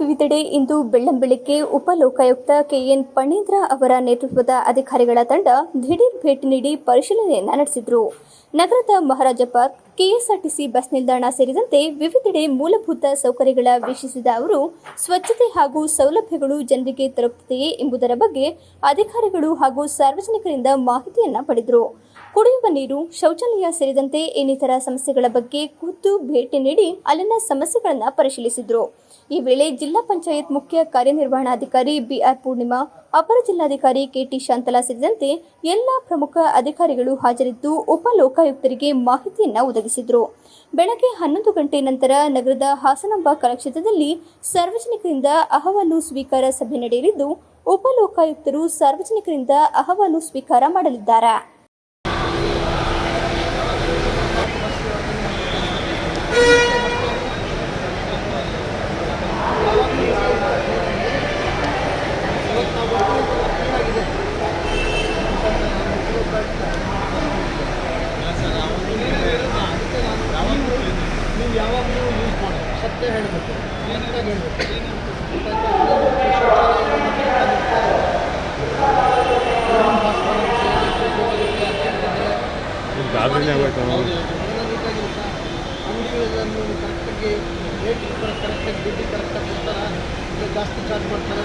ವಿವಿಧೆಡೆ ಇಂದು ಬೆಳ್ಳಂಬೆಳಿಗ್ಗೆ ಉಪಲೋಕಾಯುಕ್ತ ಕೆಎನ್ ಪಣೀಂದ್ರ ಅವರ ನೇತೃತ್ವದ ಅಧಿಕಾರಿಗಳ ತಂಡ ದಿಢೀರ್ ಭೇಟಿ ನೀಡಿ ಪರಿಶೀಲನೆಯನ್ನ ನಡೆಸಿದ್ರು. ನಗರದ ಮಹಾರಾಜ ಪಾರ್ಕ್ ಕೆಎಸ್ಆರ್ಟಿಸಿ ಬಸ್ ನಿಲ್ದಾಣ ಸೇರಿದಂತೆ ವಿವಿಧೆಡೆ ಮೂಲಭೂತ ಸೌಕರ್ಯಗಳ ವೀಕ್ಷಿಸಿದ ಅವರು, ಸ್ವಚ್ಛತೆ ಹಾಗೂ ಸೌಲಭ್ಯಗಳು ಜನರಿಗೆ ತಲುಪುತ್ತಿದೆಯೇ ಎಂಬುದರ ಬಗ್ಗೆ ಅಧಿಕಾರಿಗಳು ಹಾಗೂ ಸಾರ್ವಜನಿಕರಿಂದ ಮಾಹಿತಿಯನ್ನ ಪಡೆದರು. ಕುಡಿಯುವ ನೀರು, ಶೌಚಾಲಯ ಸೇರಿದಂತೆ ಇನ್ನಿತರ ಸಮಸ್ಯೆಗಳ ಬಗ್ಗೆ ಖುದ್ದು ಭೇಟಿ ನೀಡಿ ಅಲ್ಲಿನ ಸಮಸ್ಯೆಗಳನ್ನು ಪರಿಶೀಲಿಸಿದರು. ಈ ವೇಳೆ ಜಿಲ್ಲಾ ಪಂಚಾಯತ್ ಮುಖ್ಯ ಕಾರ್ಯನಿರ್ವಹಣಾಧಿಕಾರಿ ಬಿಆರ್ ಪೂರ್ಣಿಮಾ ಅಪರ ಜಿಲ್ಲಾಧಿಕಾರಿ ಕೆಟಿ ಶಾಂತಲಾ ಸೇರಿದಂತೆ ಎಲ್ಲ ಪ್ರಮುಖ ಅಧಿಕಾರಿಗಳು ಹಾಜರಿದ್ದು ಉಪಲೋಕಾಯುಕ್ತರಿಗೆ ಮಾಹಿತಿಯನ್ನ ಒದಗಿಸಿದ್ರು. ಬೆಳಗ್ಗೆ ಹನ್ನೊಂದು ಗಂಟೆ ನಂತರ ನಗರದ ಹಾಸನಾಂಬ ಕಲಾಕ್ಷೇತ್ರದಲ್ಲಿ ಸಾರ್ವಜನಿಕರಿಂದ ಅಹವಾಲು ಸ್ವೀಕಾರ ಸಭೆ ನಡೆಯಲಿದ್ದು, ಉಪಲೋಕಾಯುಕ್ತರು ಸಾರ್ವಜನಿಕರಿಂದ ಅಹವಾಲು ಸ್ವೀಕಾರ ಮಾಡಲಿದ್ದಾರೆ. ಸತ್ಯ ಹೇಳಬೇಕು ಕ್ಲೀನಾಗಿ ಹೇಳಬೇಕು. ಅಂಗಡಿಗಳನ್ನು ಕರೆಕ್ಟಾಗಿ ರೇಟ್ ಕರೆಕ್ಟಾಗಿ ದುಡ್ಡು ಕರೆಕ್ಟಾಗಿ ಕೊಡ್ತಾರ? ಜಾಸ್ತಿ ಚಾರ್ಜ್ ಮಾಡ್ತಾರೆ?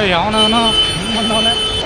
这羊能能能能